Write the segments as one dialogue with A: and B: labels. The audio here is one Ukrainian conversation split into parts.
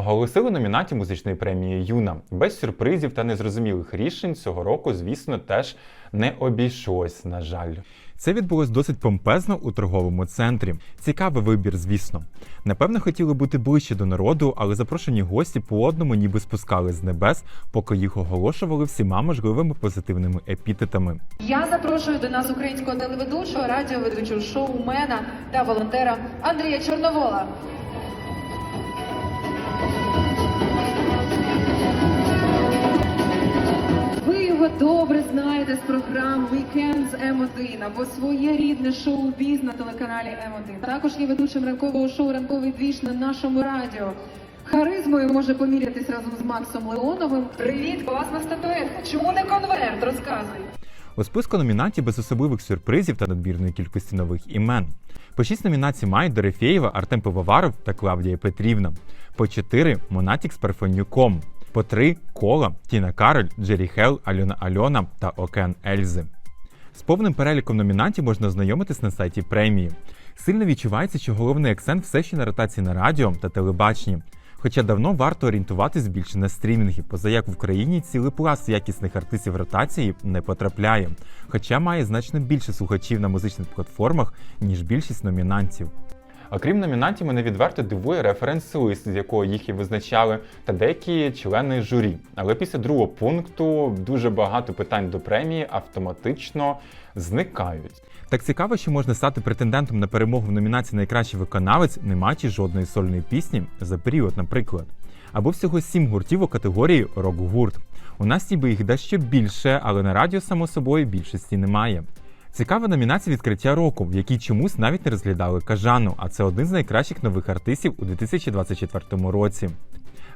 A: Оголосили номінантів музичної премії Юна. Без сюрпризів та незрозумілих рішень цього року, звісно, теж не обійшлось, на жаль. Це відбулось досить помпезно у торговому центрі. Цікавий вибір, звісно. Напевно, хотіли бути ближче до народу, але запрошені гості по одному ніби спускали з небес, поки їх оголошували всіма можливими позитивними епітетами.
B: Я запрошую до нас українського телеведучого, радіоведучого шоумена та волонтера Андрія Чорновола. Добре знаєте з програм Weekend з М1 або своє рідне шоу Біз на телеканалі М1. Також є ведучим ранкового шоу Ранковий двіж на нашому радіо. Харизмою може помірятись разом з Максом Леоновим. Привіт, класна статуетка. Чому не конверт? Розказуй.
A: У списку номінантів без особливих сюрпризів та надмірної кількості нових імен. По шість номінацій мають Дорофєєва, Артем Пивоваров та Клавдія Петрівна. По чотири Монатік з Парфонюком. По три Кола, Тіна Кароль, Джері Хел, Альона Альона та Окен Ельзи. З повним переліком номінантів можна ознайомитись на сайті премії. Сильно відчувається, що головний акцент все ще на ротації на радіо та телебаченні. Хоча давно варто орієнтуватись більше на стрімінги, поза як в Україні цілий пласт якісних артистів ротації не потрапляє, хоча має значно більше слухачів на музичних платформах, ніж більшість номінантів. Окрім номінантів, мене відверто дивує референс-лист, з якого їх і визначали, та деякі члени журі. Але після другого пункту дуже багато питань до премії автоматично зникають. Так цікаво, що можна стати претендентом на перемогу в номінації Найкращий виконавець, не маючи жодної сольної пісні за період, наприклад. Або всього сім гуртів у категорії рок-гурт. У нас ніби їх дещо більше, але на радіо, само собою, більшості немає. Цікава номінація відкриття року, в якій чомусь навіть не розглядали кажану, а це один з найкращих нових артистів у 2024 році.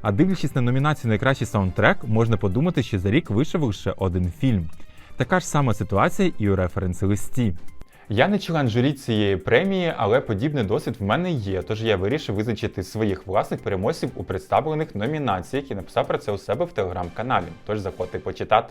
A: А дивлячись на номінацію Найкращий саундтрек, можна подумати, що за рік вийшов лише один фільм. Така ж сама ситуація і у референс-листі. Я не член журі цієї премії, але подібний досвід в мене є. Тож я вирішив визначити своїх власних переможців у представлених номінаціях і написав про це у себе в телеграм-каналі. Тож заходьте почитати.